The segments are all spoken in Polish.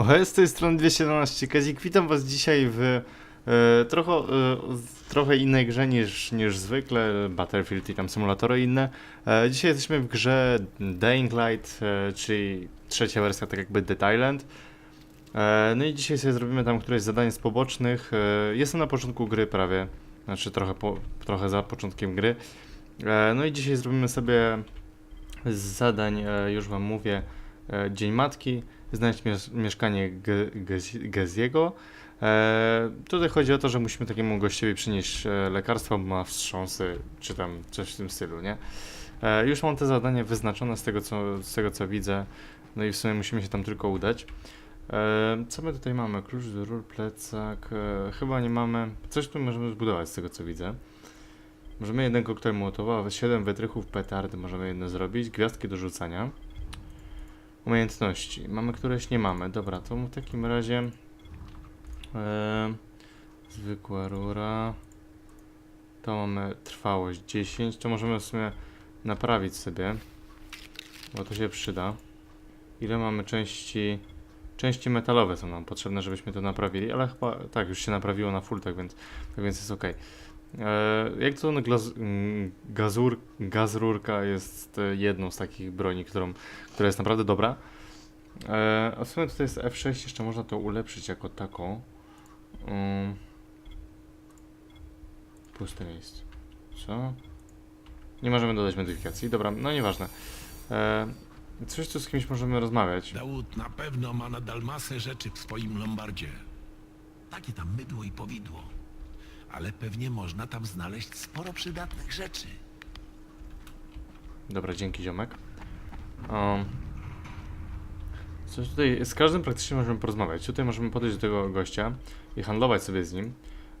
O, z tej strony 217 Kazik, witam was dzisiaj w e, trochę, e, trochę innej grze niż, niż zwykle, Battlefield i tam symulatory inne. E, dzisiaj jesteśmy w grze Dying Light, e, czyli trzecia wersja, tak jakby Dead Island. E, no i dzisiaj sobie zrobimy tam któreś zadanie z pobocznych. E, jestem na początku gry prawie, znaczy trochę, po, trochę za początkiem gry. E, no i dzisiaj zrobimy sobie z zadań, e, już wam mówię, e, Dzień Matki, mies- mieszkanie Ge- Gez- Geziego. E, tutaj chodzi o to, że musimy takiemu gościowi przynieść e, lekarstwo, bo ma wstrząsy, czy tam coś w tym stylu, nie? E, już mam te zadanie wyznaczone z tego, co, z tego, co widzę, no i w sumie musimy się tam tylko udać. E, co my tutaj mamy? Klucz do rur, plecak, e, chyba nie mamy, coś tu możemy zbudować z tego, co widzę. Możemy jeden koktajl mołotowa, 7 wytrychów petardy możemy jedno zrobić, gwiazdki do rzucania. Umiejętności. Mamy któreś? Nie mamy. Dobra, to w takim razie e, zwykła rura. To mamy trwałość 10. To możemy w sumie naprawić sobie, bo to się przyda. Ile mamy części? Części metalowe są nam potrzebne, żebyśmy to naprawili, ale chyba tak, już się naprawiło na full, tak więc, tak więc jest ok. E, jak to no, glaz, mm, gazur, jest e, jedną z takich broni, którą, która jest naprawdę dobra. E, a w sumie tutaj jest F6, jeszcze można to ulepszyć jako taką. Um, puste miejsce. Co? Nie możemy dodać modyfikacji. Dobra, no nieważne. Coś tu z kimś możemy rozmawiać. Dawud na pewno ma nadal masę rzeczy w swoim lombardzie. Takie tam mydło i powidło. Ale pewnie można tam znaleźć sporo przydatnych rzeczy. Dobra, dzięki ziomek. Um, coś tutaj, z każdym praktycznie możemy porozmawiać. Tutaj możemy podejść do tego gościa i handlować sobie z nim.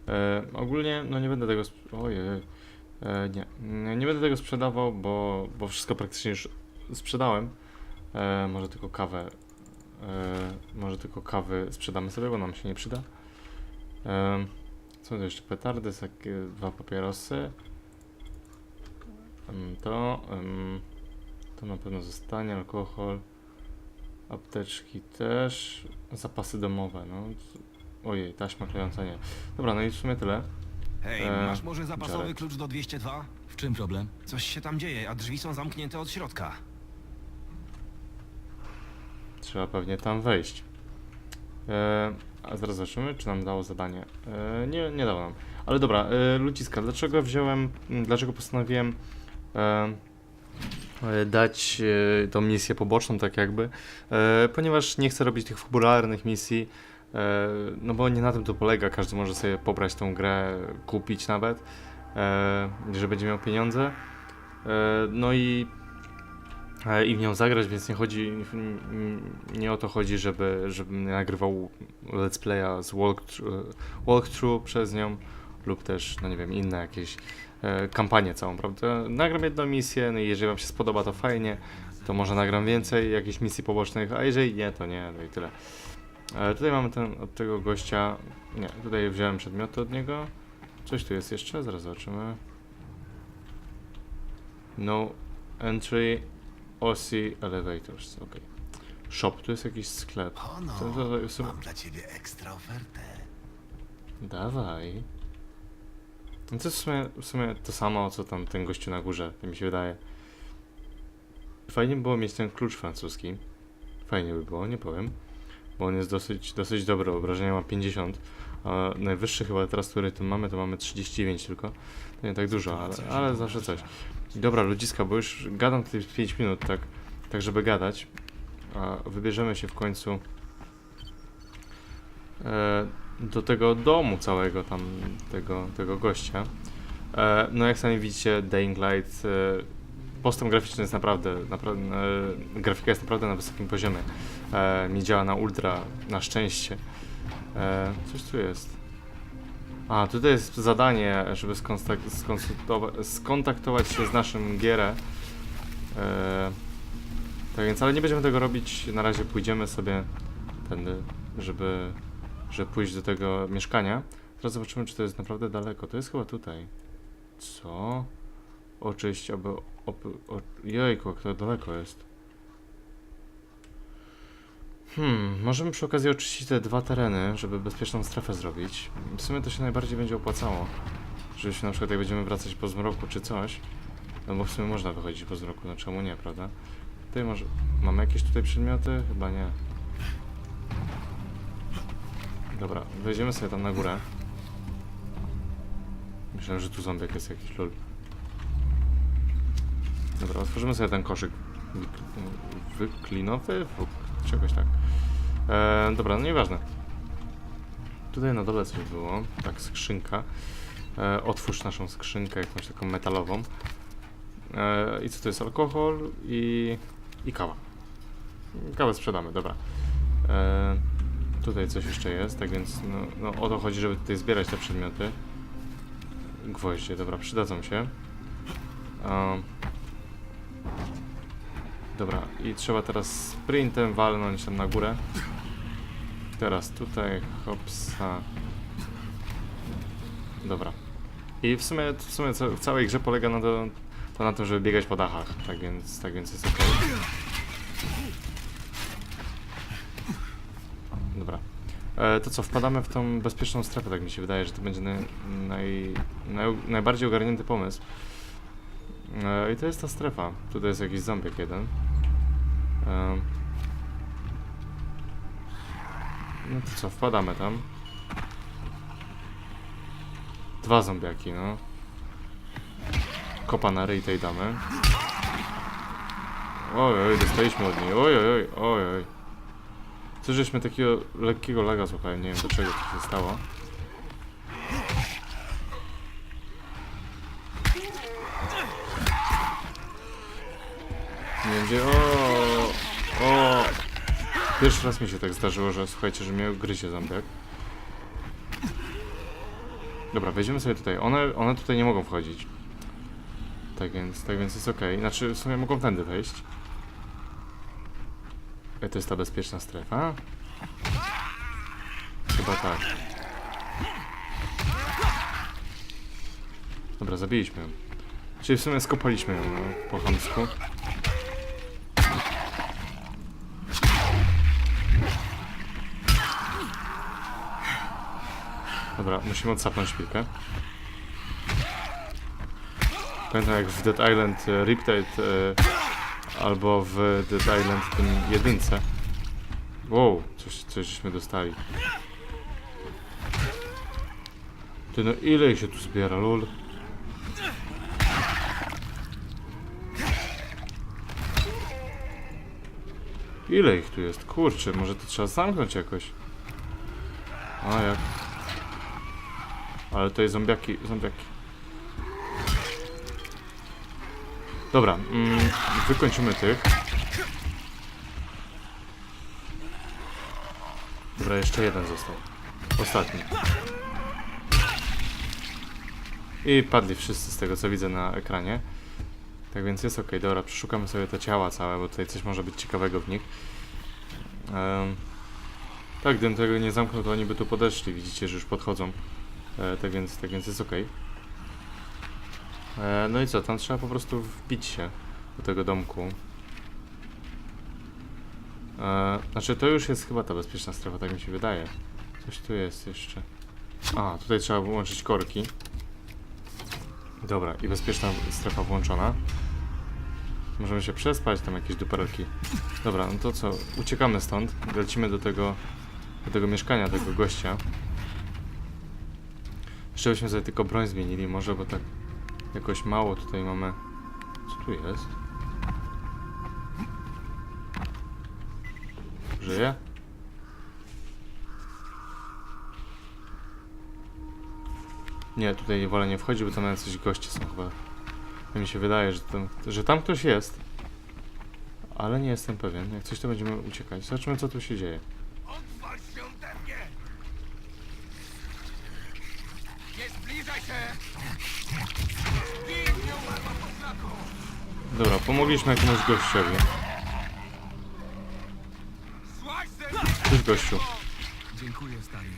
E, ogólnie, no nie będę tego, ojej, e, nie, nie, nie będę tego sprzedawał, bo, bo wszystko praktycznie już sprzedałem. E, może tylko kawę, e, może tylko kawy sprzedamy sobie, bo nam się nie przyda. E, są to jeszcze petardy, takie dwa papierosy. To, to na pewno zostanie, alkohol, apteczki też, zapasy domowe, no. Ojej, taśma klejąca nie. Dobra, no i w sumie tyle. Hej, E, masz może zapasowy Jarek. klucz do 202? W czym problem? Coś się tam dzieje, a drzwi są zamknięte od środka. Trzeba pewnie tam wejść. E, a zaraz zobaczymy, czy nam dało zadanie. E, nie, nie dało nam. Ale dobra, e, ludziska, dlaczego wziąłem, dlaczego postanowiłem e, e, dać e, tą misję poboczną, tak jakby, e, ponieważ nie chcę robić tych fabularnych misji, e, no bo nie na tym to polega, każdy może sobie pobrać tą grę, kupić nawet, e, że będzie miał pieniądze, e, no i i w nią zagrać, więc nie chodzi, nie o to chodzi, żeby, żebym nagrywał let's playa z walkthrough, walkthrough przez nią lub też, no nie wiem, inne jakieś e, kampanię całą, prawda? Nagram jedną misję, no i jeżeli wam się spodoba, to fajnie, to może nagram więcej jakichś misji pobocznych, a jeżeli nie, to nie, no i tyle. E, tutaj mamy ten, od tego gościa, nie, tutaj wziąłem przedmioty od niego, coś tu jest jeszcze, zaraz zobaczymy. No entry, OC Elevators, ok. Shop, tu jest jakiś sklep. No, To, to, to, mam dla ciebie ekstra ofertę. Dawaj. No to jest w sumie, w sumie to samo, co tam ten gościu na górze, tak mi się wydaje. Fajnie by było mieć ten klucz francuski. Fajnie by było, nie powiem. Bo on jest dosyć, dosyć dobry, obrażenia ma 50. A najwyższy chyba teraz, który tu mamy, to mamy 39 tylko. Nie tak dużo, ale, ale zawsze coś. Dobra, ludziska, bo już gadam tutaj 5 minut, tak, tak żeby gadać. A wybierzemy się w końcu e, do tego domu całego tam, tego, tego gościa. E, no jak sami widzicie, Dying Light, e, postęp graficzny jest naprawdę, e, grafika jest naprawdę na wysokim poziomie. E, nie działa na ultra, na szczęście. E, coś tu jest. A, tutaj jest zadanie, żeby skontaktować się z naszym Gierę. E, tak więc, ale nie będziemy tego robić. Na razie pójdziemy sobie tędy, żeby, żeby pójść do tego mieszkania. Teraz zobaczymy, czy to jest naprawdę daleko. To jest chyba tutaj. Co? Oczyść, aby... Op, o, jejku, jak to daleko jest. Hmm, możemy przy okazji oczyścić te dwa tereny, żeby bezpieczną strefę zrobić. W sumie to się najbardziej będzie opłacało. Żebyśmy na przykład jak będziemy wracać po zmroku czy coś, no bo w sumie można wychodzić po zmroku, no czemu nie, prawda? Tutaj może... Mamy jakieś tutaj przedmioty? Chyba nie. Dobra, wejdziemy sobie tam na górę. Myślałem, że tu zombiak jest jakiś lol. Dobra, otworzymy sobie ten koszyk wykl- wyklinowy? Czegoś tak. E, dobra, no nieważne. Tutaj na dole coś było. Tak, skrzynka. E, otwórz naszą skrzynkę, jakąś taką metalową. E, I co to jest? Alkohol i, i kawa. Kawę sprzedamy, dobra. E, tutaj coś jeszcze jest, tak więc no, no, o to chodzi, żeby tutaj zbierać te przedmioty. Gwoździe, dobra, przydadzą się. Dobra, i trzeba teraz sprintem walnąć tam na górę. Teraz tutaj, hopsa. Dobra. I w sumie, w sumie w całej grze polega na, to, to na tym, żeby biegać po dachach, tak więc, tak więc jest ok. Dobra. E, to co, wpadamy w tą bezpieczną strefę, tak mi się wydaje, że to będzie naj, naj, naj, najbardziej ogarnięty pomysł. E, I to jest ta strefa. Tutaj jest jakiś ząbek jeden. No to co, wpadamy tam. Dwa zombiaki, no. Kopa na ryj tej damy. Oj, oj, dostaliśmy od niej. Oj, oj, oj, oj. Co żeśmy takiego lekkiego laga złapałem, nie wiem do czego to się stało. Nie wiem gdzie... O, o. Pierwszy raz mi się tak zdarzyło, że słuchajcie, że mnie gryzie zombiak. Dobra, wejdziemy sobie tutaj. One, one tutaj nie mogą wchodzić. Tak więc, tak więc jest ok. Znaczy, w sumie mogą tędy wejść. E, To jest ta bezpieczna strefa? Chyba tak. Dobra, zabiliśmy ją. Czyli w sumie skopaliśmy ją no, po chamsku. Dobra, musimy odsapnąć chwilkę. Pamiętam jak w Dead Island e, Riptide e, albo w Dead Island tym jedynce. Wow, coś, coś żeśmy dostali. Ty no ile się tu zbiera, lol. Ile ich tu jest? Kurczę, może to trzeba zamknąć jakoś. A jak? Ale tutaj zombiaki, zombiaki. Dobra, mm, wykończymy tych. Dobra, jeszcze jeden został. Ostatni. I padli wszyscy z tego co widzę na ekranie. Tak więc jest ok, dobra, przeszukamy sobie te ciała całe, bo tutaj coś może być ciekawego w nich. Em, tak, gdybym tego nie zamknął, to oni by tu podeszli. Widzicie, że już podchodzą. E, tak więc, tak więc jest ok. E, no i co, tam trzeba po prostu wbić się do tego domku. E, znaczy, to już jest chyba ta bezpieczna strefa, tak mi się wydaje. Coś tu jest jeszcze. A, tutaj trzeba wyłączyć korki. Dobra, i bezpieczna strefa włączona. Możemy się przespać, tam jakieś duperelki. Dobra, no to co, uciekamy stąd. Lecimy do tego, do tego mieszkania, tego gościa. Jeszcze byśmy sobie tylko broń zmienili, może, bo tak jakoś mało tutaj mamy. Co tu jest? Żyje? Nie, tutaj wolę nie wchodzi, bo tam jacyś goście są chyba. Ja mi się wydaje, że tam, że tam ktoś jest. Ale nie jestem pewien. Jak coś to będziemy uciekać. Zobaczmy co tu się dzieje. Odwal się ode mnie! Nie zbliżaj się! Dobra, pomogliśmy jakiemuś gościowi. Cześć gościu. Dziękuję, stary.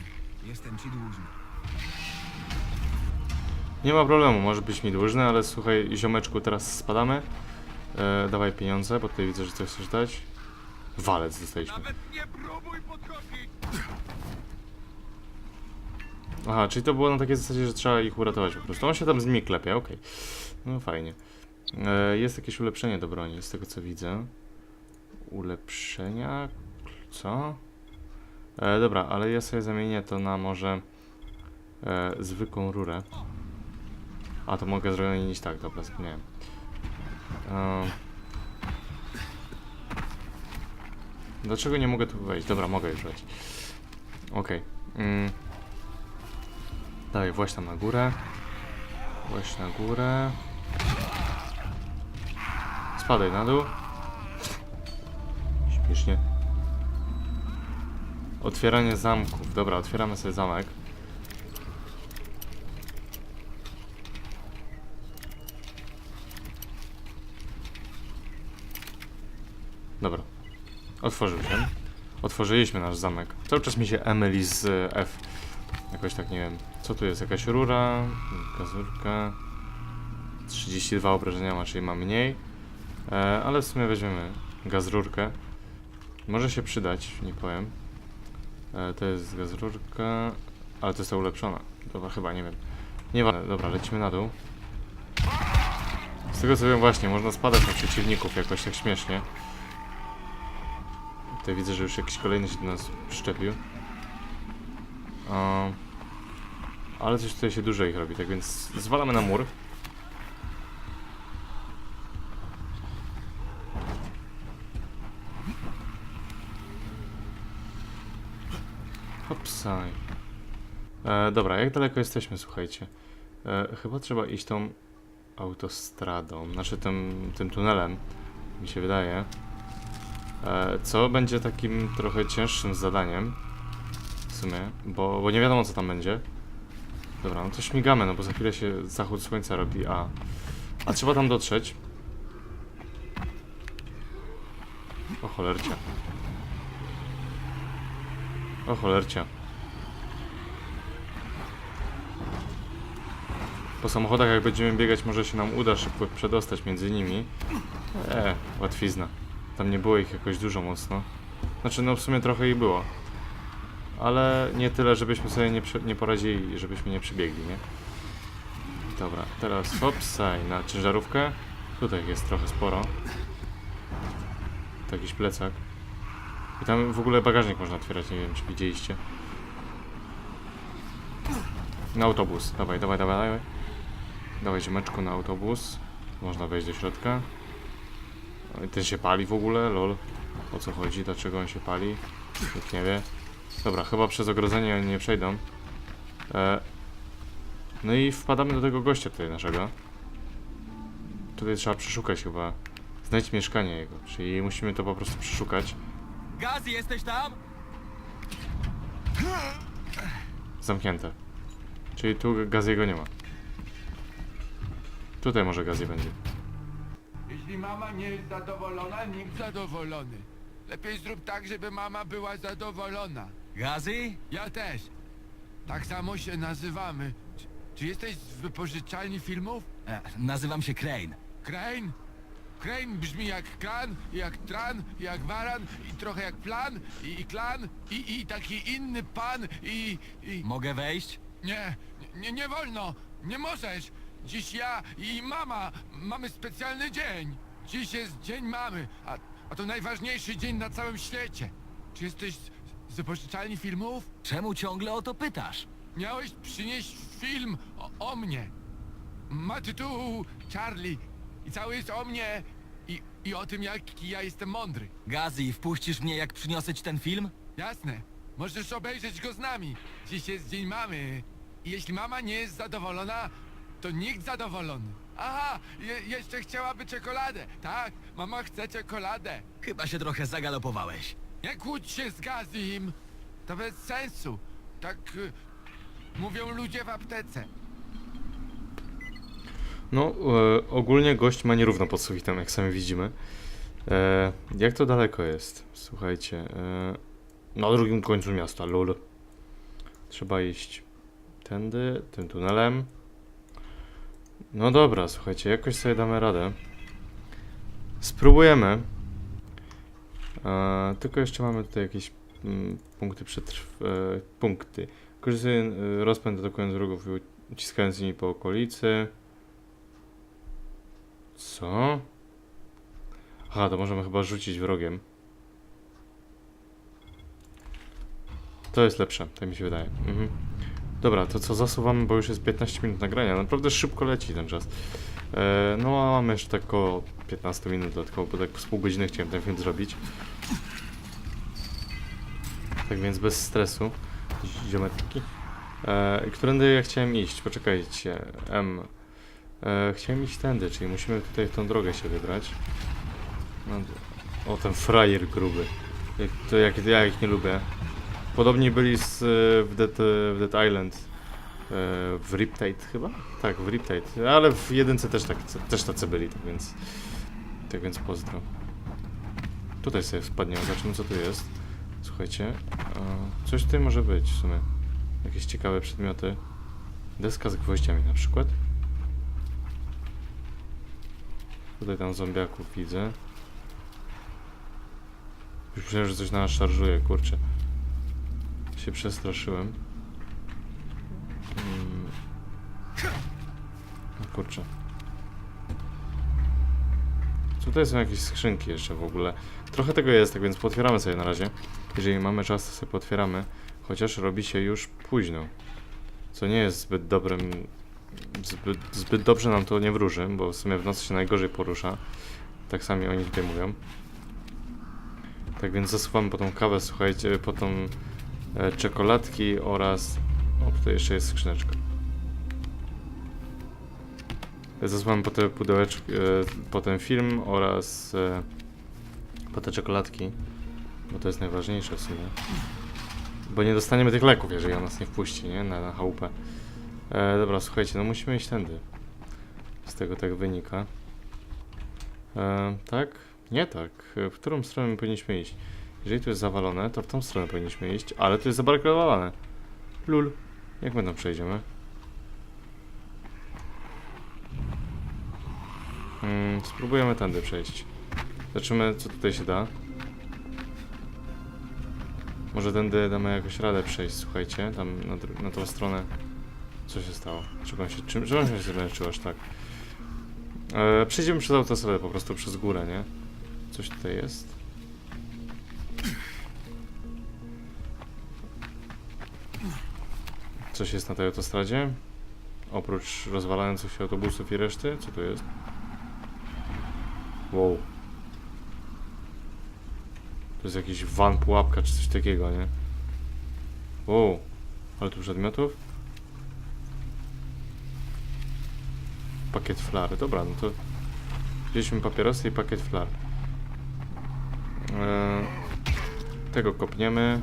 Jestem ci dłużny. Nie ma problemu, może być mi dłużny, ale słuchaj, ziomeczku, teraz spadamy. E, dawaj pieniądze, bo tutaj widzę, że coś chcesz dać. walec dostaliśmy. Nawet nie próbuj podchodzić! Aha, czyli to było na takiej zasadzie, że trzeba ich uratować po prostu. On się tam z nimi klepie, okej. No fajnie. E, jest jakieś ulepszenie do broni, z tego co widzę. Ulepszenia? Co? E, dobra, ale ja sobie zamienię to na może e, zwykłą rurę. A, to mogę zamienić tak, dobra, zapomniałem. E, dlaczego nie mogę tu wejść? Dobra, mogę już wejść. Okej. Mm. Dawaj, właź tam na górę. Właź na górę. Spadaj na dół. Śmiesznie. Otwieranie zamków. Dobra, otwieramy sobie zamek. Dobra. Otworzył się. Otworzyliśmy nasz zamek. Cały czas mi się myli z F. Jakoś tak nie wiem. Co tu jest? Jakaś rura? Gazurka. 32 obrażenia ma, czyli ma mniej. E, ale w sumie weźmiemy gazrurkę. Może się przydać, nie powiem. E, to jest gazrurka. Ale to jest ta ulepszona. Dobra, chyba, nie wiem. Nie ważne. Dobra, lecimy na dół. Z tego co wiem właśnie, można spadać na przeciwników jakoś tak śmiesznie. Tutaj widzę, że już jakiś kolejny się do nas przyczepił. O, ale coś tutaj się dużo ich robi, tak więc zwalamy na mur. Hopsaj. E, dobra, jak daleko jesteśmy, słuchajcie? E, chyba trzeba iść tą autostradą, znaczy tym, tym tunelem, mi się wydaje. E, co będzie takim trochę cięższym zadaniem. W sumie, bo, bo nie wiadomo co tam będzie. Dobra, no to śmigamy, no bo za chwilę się zachód słońca robi, a... A trzeba tam dotrzeć. O cholercia. O cholercia. Po samochodach jak będziemy biegać może się nam uda szybko przedostać między nimi. Eee, łatwizna. Tam nie było ich jakoś dużo mocno. Znaczy no w sumie trochę ich było. Ale nie tyle, żebyśmy sobie nie, nie poradzili, żebyśmy nie przybiegli, nie? Dobra, teraz hopsaj na ciężarówkę. Tutaj jest trochę sporo. To jakiś plecak. I tam w ogóle bagażnik można otwierać, nie wiem czy widzieliście. Na autobus. Dawaj, dawaj, dawaj, dawaj. Dawaj ziomeczku na autobus. Można wejść do środka. I Ten się pali w ogóle, lol. O co chodzi, dlaczego on się pali? Nikt nie wie. Dobra, chyba przez ogrodzenie oni nie przejdą. E, no i wpadamy do tego gościa tutaj naszego. Tutaj trzeba przeszukać chyba. Znajdź mieszkanie jego, czyli musimy to po prostu przeszukać. Gaz, jesteś tam? Zamknięte. Czyli tu Gaziego nie ma. Tutaj może Gazi będzie. Jeśli mama nie jest zadowolona, nikt zadowolony. Lepiej zrób tak, żeby mama była zadowolona. Gazi? Ja też. Tak samo się nazywamy. Czy, czy jesteś z wypożyczalni filmów? E, nazywam się Crane. Crane? Crane brzmi jak kran, jak tran, jak waran i trochę jak plan i, i klan i, i taki inny pan i, i... Mogę wejść? Nie, nie, nie wolno, nie możesz. Dziś ja i mama mamy specjalny dzień. Dziś jest dzień mamy, a, a to najważniejszy dzień na całym świecie. Czy jesteś wypożyczalni filmów? Czemu ciągle o to pytasz? Miałeś przynieść film o, o mnie. Ma tytuł Charlie i cały jest o mnie i, i o tym, jak ja jestem mądry. Gazi, wpuścisz mnie jak przyniosę ci ten film? Jasne. Możesz obejrzeć go z nami. Dziś jest dzień mamy. I jeśli mama nie jest zadowolona, to nikt zadowolony. Aha, je, jeszcze chciałaby czekoladę. Tak, mama chce czekoladę. Chyba się trochę zagalopowałeś. Nie kłóć się z Gazim. To bez sensu. Tak y, mówią ludzie w aptece. No, e, ogólnie gość ma nierówno pod sufitem, jak sami widzimy. E, jak to daleko jest? Słuchajcie. E, na drugim końcu miasta, lol. Trzeba iść tędy, tym tunelem. No dobra, słuchajcie, jakoś sobie damy radę. Spróbujemy. Tylko jeszcze mamy tutaj jakieś mm, punkty przetrw... E, punkty. Korzystaj e, rozpęd atakując wrogów i uciskając nimi po okolicy. Co? Aha, to możemy chyba rzucić wrogiem. To jest lepsze, tak mi się wydaje. Mhm. Dobra, to co zasuwamy, bo już jest 15 minut nagrania. Naprawdę szybko leci ten czas. E, no a mamy jeszcze tak około 15 minut dodatkowo, bo tak z pół godziny chciałem ten film zrobić. Tak więc bez stresu. Ziometki. E, którędy ja chciałem iść? Poczekajcie. M. E, chciałem iść tędy, czyli musimy tutaj w tą drogę się wybrać. No, o, ten frajer gruby. Jak, to jak ja ich nie lubię. Podobni byli z, e, w, Dead, e, w Dead Island. W Riptide chyba? Tak, w Riptide. Ale w jedynce też, tak, też tacy byli, tak więc... Tak więc pozdro. Tutaj sobie wpadniemy, zobaczymy co tu jest. Słuchajcie, coś tutaj może być w sumie. Jakieś ciekawe przedmioty. Deska z gwoździami na przykład. Tutaj tam zombiaków widzę. Już myślałem, że coś na nas szarżuje, kurczę. Się przestraszyłem. Kurczę. Tutaj są jakieś skrzynki jeszcze w ogóle. Trochę tego jest, tak więc potwieramy sobie na razie. Jeżeli mamy czas, to sobie potwieramy. Chociaż robi się już późno. Co nie jest zbyt dobrym... Zbyt, zbyt dobrze nam to nie wróży, bo w sumie w nocy się najgorzej porusza. Tak sami oni tutaj mówią. Tak więc zasuwamy po tą kawę, słuchajcie, po tą e, czekoladki oraz... O, tutaj jeszcze jest skrzyneczka. Zasuwamy po te pudełeczki, e, po ten film oraz e, po te czekoladki, bo to jest najważniejsze w sumie. Bo nie dostaniemy tych leków, jeżeli on nas nie wpuści, nie? Na, na chałupę. E, dobra, słuchajcie, no musimy iść tędy. Z tego tak wynika. E, tak? Nie tak. W którą stronę my powinniśmy iść? Jeżeli tu jest zawalone, to w tą stronę powinniśmy iść, ale tu jest zabarykalowane. Lul. Jak my tam przejdziemy? Mm, spróbujemy tędy przejść. Zobaczymy, co tutaj się da. Może tędy damy jakoś radę przejść, słuchajcie, tam na, na tą stronę. Co się stało? Czego się, czym, czym się zmęczył aż tak? E, przejdziemy przez autostradę, po prostu przez górę, nie? Coś tutaj jest? Coś jest na tej autostradzie? Oprócz rozwalających się autobusów i reszty? Co to jest? Wow. To jest jakiś van pułapka czy coś takiego, nie? Wow. Ale tu przedmiotów? Pakiet flar. Dobra, no to wzięliśmy papierosy i pakiet flar. Eee, tego kopniemy.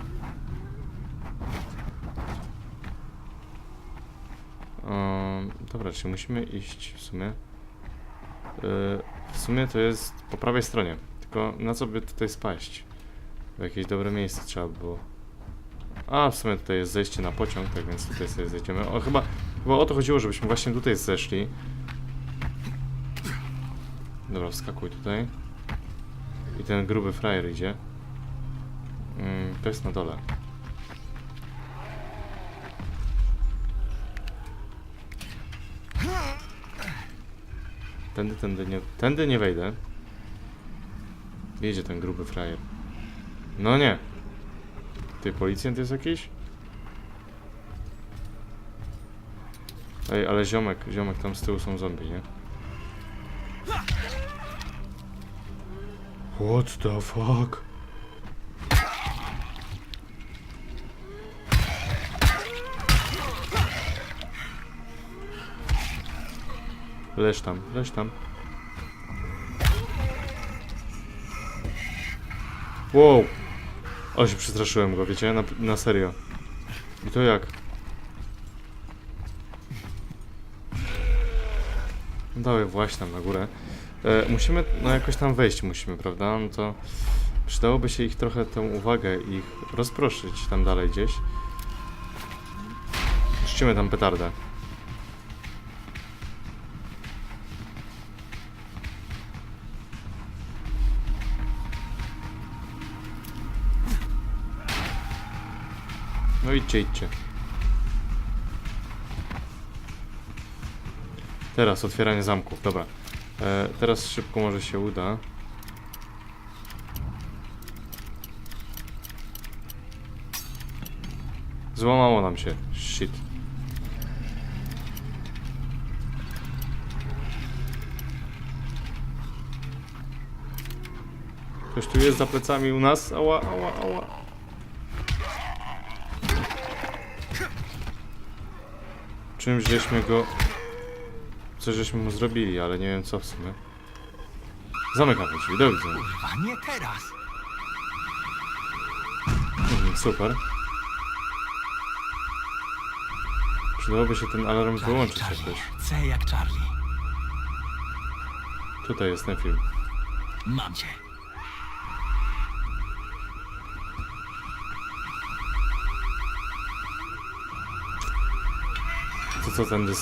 Eee, dobra, czyli musimy iść w sumie. Eee, w sumie to jest po prawej stronie. Tylko na co by tutaj spaść? W jakieś dobre miejsce trzeba było. A, w sumie tutaj jest zejście na pociąg, tak więc tutaj sobie zejdziemy. O, chyba, chyba o to chodziło, żebyśmy właśnie tutaj zeszli. Dobra, wskakuj tutaj. I ten gruby frajer idzie. Mm, to jest na dole. Tędy, tędy nie, tędy nie wejdę. Jedzie ten gruby frajer. No nie. Ty, policjant jest jakiś? Ej, ale ziomek, ziomek, tam z tyłu są zombie, nie? What the fuck? Leż tam, leż tam. Wow! O, się przestraszyłem go, wiecie? Na, na serio. I to jak? No Dawaj, właśnie tam na górę. E, musimy, no jakoś tam wejść musimy, prawda? No to przydałoby się ich trochę tą uwagę ich rozproszyć tam dalej gdzieś. Rzucimy tam petardę. Idźcie, idźcie. Teraz otwieranie zamków, dobra. E, teraz szybko może się uda. Złamało nam się. Shit. Ktoś tu jest za plecami u nas? Ała, ała, ała. Czymś żeśmy go... Coś żeśmy mu zrobili, ale nie wiem co w sumie. Zamykamy drzwi, do widzenia. A nie teraz. Mhm, super. Przydałoby się ten alarm wyłączyć jakoś. C jak Charlie. Tutaj jest ten film. Mam cię. To co tędy?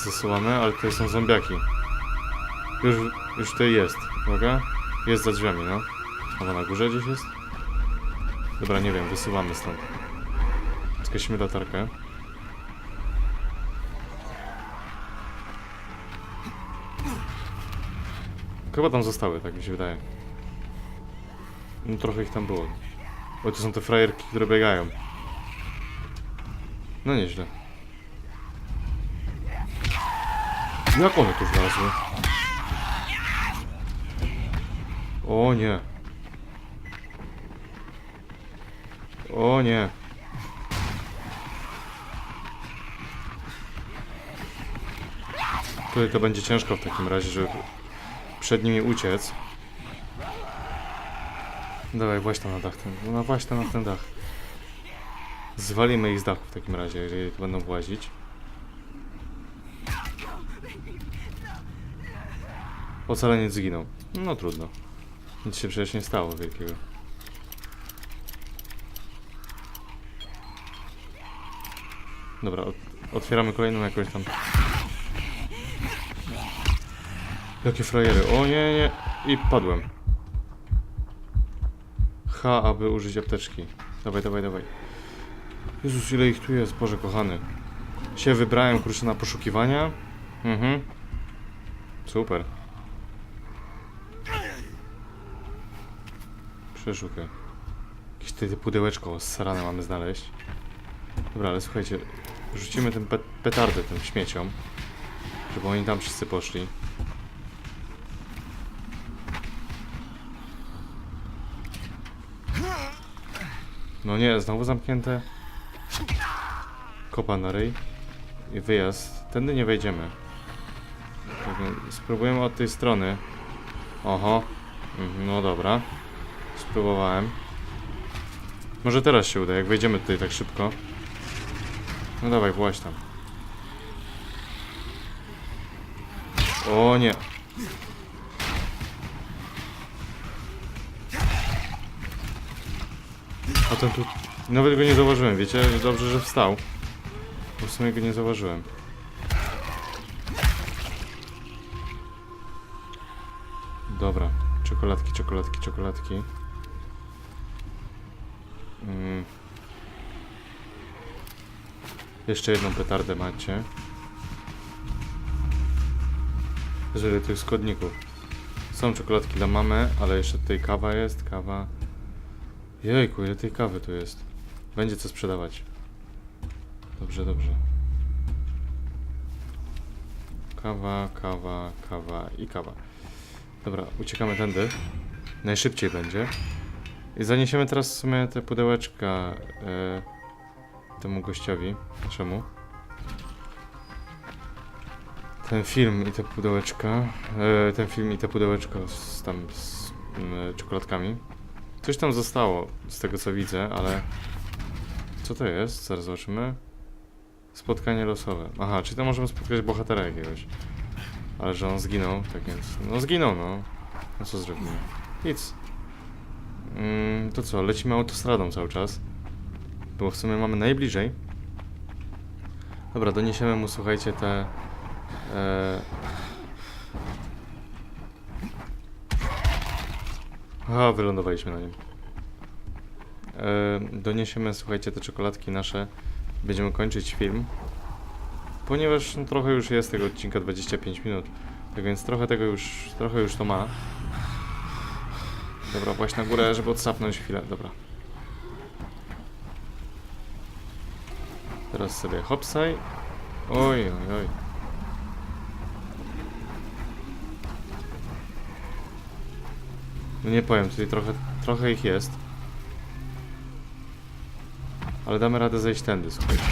Ale tutaj są zombiaki. Już, już tutaj jest. Uwaga. Jest za drzwiami, no. Chyba na górze gdzieś jest? Dobra, nie wiem, wysuwamy stąd. Skasimy latarkę. Chyba tam zostały, tak mi się wydaje. No trochę ich tam było. Bo to są te frajerki, które biegają. No nieźle. Jak one tu wlazły? O nie. O nie. Tutaj to będzie ciężko w takim razie, żeby przed nimi uciec. Dawaj, właśnie na dach. Ten, no właśnie na ten dach. Zwalimy ich z dachu w takim razie, jeżeli tu będą włazić. Ocaleniec zginął. No trudno. Nic się przecież nie stało wielkiego. Dobra, ot otwieramy kolejną jakąś tam. Jakie frajery. O nie, nie. I padłem. H, aby użyć apteczki. Dawaj, dawaj, dawaj. Jezus, ile ich tu jest, Boże kochany. Się wybrałem, kurczę, na poszukiwania. Mhm. Super. Przeszukaj. Jakieś tutaj pudełeczko sarane mamy znaleźć. Dobra, ale słuchajcie, rzucimy pet petardę tym śmieciom, żeby oni tam wszyscy poszli. No nie, znowu zamknięte. Kopa na ryj. I wyjazd. Tędy nie wejdziemy. Tak, Spróbujemy od tej strony. Oho. Mhm, No dobra. Spróbowałem. Może teraz się uda, jak wejdziemy tutaj tak szybko. No dawaj, właź tam. O nie. A ten tu... Nawet go nie zauważyłem, wiecie? Dobrze, że wstał. Bo w sumie go nie zauważyłem. Dobra. Czekoladki, czekoladki, czekoladki. Mm. Jeszcze jedną petardę macie. Jeżeli tych składników. Są czekoladki dla mamy, ale jeszcze tutaj kawa jest, kawa. Jejku, ile tej kawy tu jest. Będzie co sprzedawać. Dobrze, dobrze. Kawa, kawa, kawa i kawa. Dobra, uciekamy tędy. Najszybciej będzie. I zaniesiemy teraz w sumie te pudełeczka e, temu gościowi. Czemu? Ten film i te pudełeczka. E, ten film i te pudełeczko z tam z mm, czekoladkami. Coś tam zostało z tego co widzę, ale. Co to jest? Zaraz zobaczymy. Spotkanie losowe. Aha, czyli to możemy spotkać bohatera jakiegoś. Ale że on zginął, tak więc. No zginął, no. No co zrobimy? Nic. Mm, to co, lecimy autostradą cały czas. Bo w sumie mamy najbliżej. Dobra, doniesiemy mu, słuchajcie, te... E... Aha, wylądowaliśmy na nim. E, doniesiemy, słuchajcie, te czekoladki nasze będziemy kończyć film. Ponieważ no, trochę już jest tego odcinka 25 minut. Tak więc trochę tego już, trochę już to ma. Dobra, właśnie na górę, żeby odsapnąć chwilę. Dobra. Teraz sobie hopsaj. Oj, oj, oj. No nie powiem, tutaj trochę, trochę ich jest. Ale damy radę zejść tędy, słuchajcie.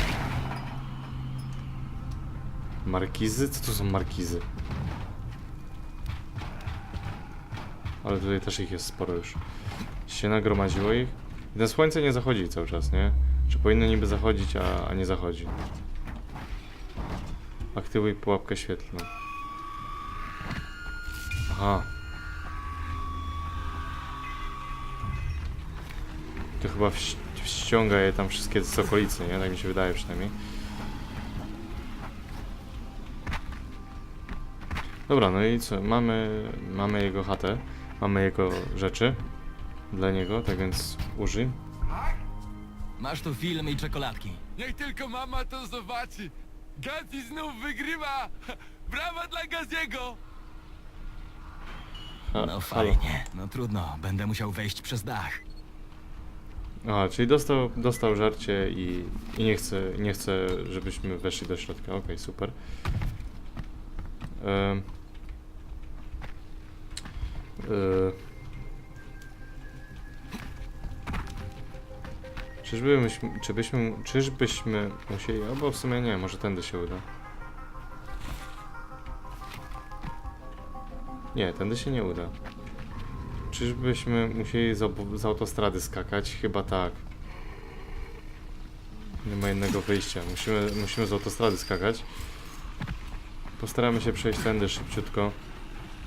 Markizy? Co to są markizy? Ale tutaj też ich jest sporo już. Się nagromadziło ich. I to słońce nie zachodzi cały czas, nie? Czy powinno niby zachodzić, a, a nie zachodzi? Aktywuj pułapkę świetlną. Aha. To chyba wś- ściąga je tam wszystkie z okolicy, nie? Tak mi się wydaje przynajmniej. Dobra, no i co? Mamy, mamy jego chatę, mamy jego rzeczy dla niego, tak więc użyj. Masz tu film i czekoladki. Niech tylko mama to zobaczy. Gazi znów wygrywa. Brawa dla Gaziego. No halo. fajnie. No trudno, będę musiał wejść przez dach. Aha, czyli dostał, dostał żarcie i, i nie, chce, nie chce, żebyśmy weszli do środka. Okej, super. Em. E. Czyżbyśmy, czy byśmy, czyżbyśmy musieli, albo w sumie nie, może tędy się uda. Nie, tędy się nie uda. Czyżbyśmy musieli z, z autostrady skakać? Chyba tak. Nie ma innego wyjścia. Musimy, musimy z autostrady skakać. Postaramy się przejść tędy szybciutko.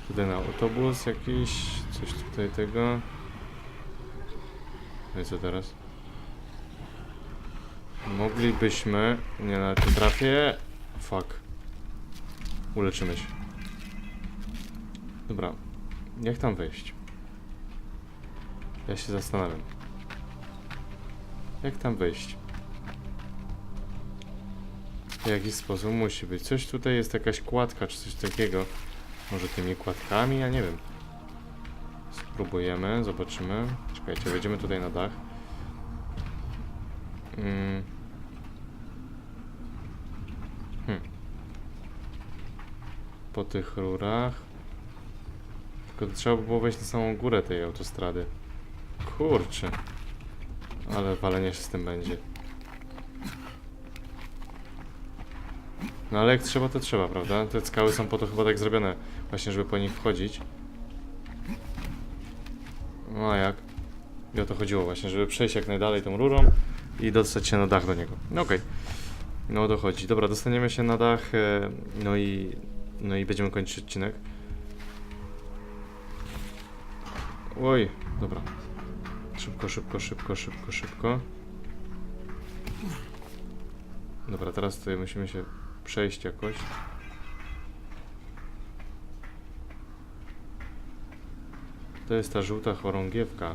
Tutaj na autobus jakiś, coś tutaj tego. No i co teraz? Moglibyśmy... Nie, na tym trafię. Fuck. Uleczymy się. Dobra. Jak tam wejść? Ja się zastanawiam. Jak tam wejść? W jakiś sposób musi być. Coś tutaj jest jakaś kładka czy coś takiego. Może tymi kładkami? Ja nie wiem. Spróbujemy, zobaczymy. Czekajcie, wejdziemy tutaj na dach. Mm. Po tych rurach. Tylko trzeba by było wejść na samą górę tej autostrady. Kurczę. Ale walenie się z tym będzie. No ale jak trzeba, to trzeba, prawda? Te skały są po to chyba tak zrobione, właśnie żeby po nich wchodzić. No a jak? I o to chodziło właśnie, żeby przejść jak najdalej tą rurą i dostać się na dach do niego. No okej. No o to chodzi. Dobra, dostaniemy się na dach, e, no i, no i będziemy kończyć odcinek. Oj, dobra. Szybko, szybko, szybko, szybko, szybko. Dobra, teraz tutaj musimy się przejść jakoś. To jest ta żółta chorągiewka.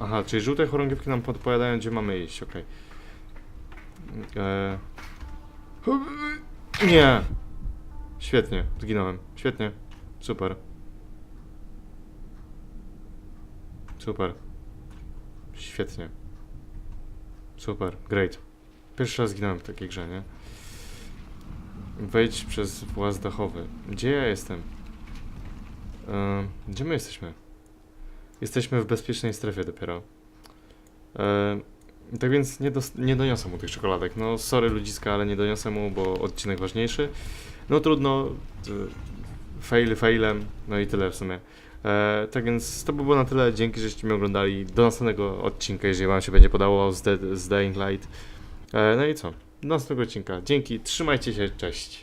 Aha, czyli żółte chorągiewki nam podpowiadają, gdzie mamy iść, okej. Eee... Nie! Świetnie, zginąłem. Świetnie. Super. Super. Świetnie. Super, great. Pierwszy raz zginąłem w takiej grze, nie? Wejdź przez właz dachowy. Gdzie ja jestem? Ehm, gdzie my jesteśmy? Jesteśmy w bezpiecznej strefie dopiero. Ehm, tak więc nie, dos- nie doniosę mu tych czekoladek. No, sorry ludziska, ale nie doniosę mu, bo odcinek ważniejszy. No trudno. y, Fail failem. No i tyle w sumie. E, tak więc to by było na tyle. Dzięki, żeście mnie oglądali. Do następnego odcinka, jeżeli Wam się będzie podało z, Dead, z Dying Light. E, no i co? Do następnego odcinka. Dzięki, trzymajcie się, cześć.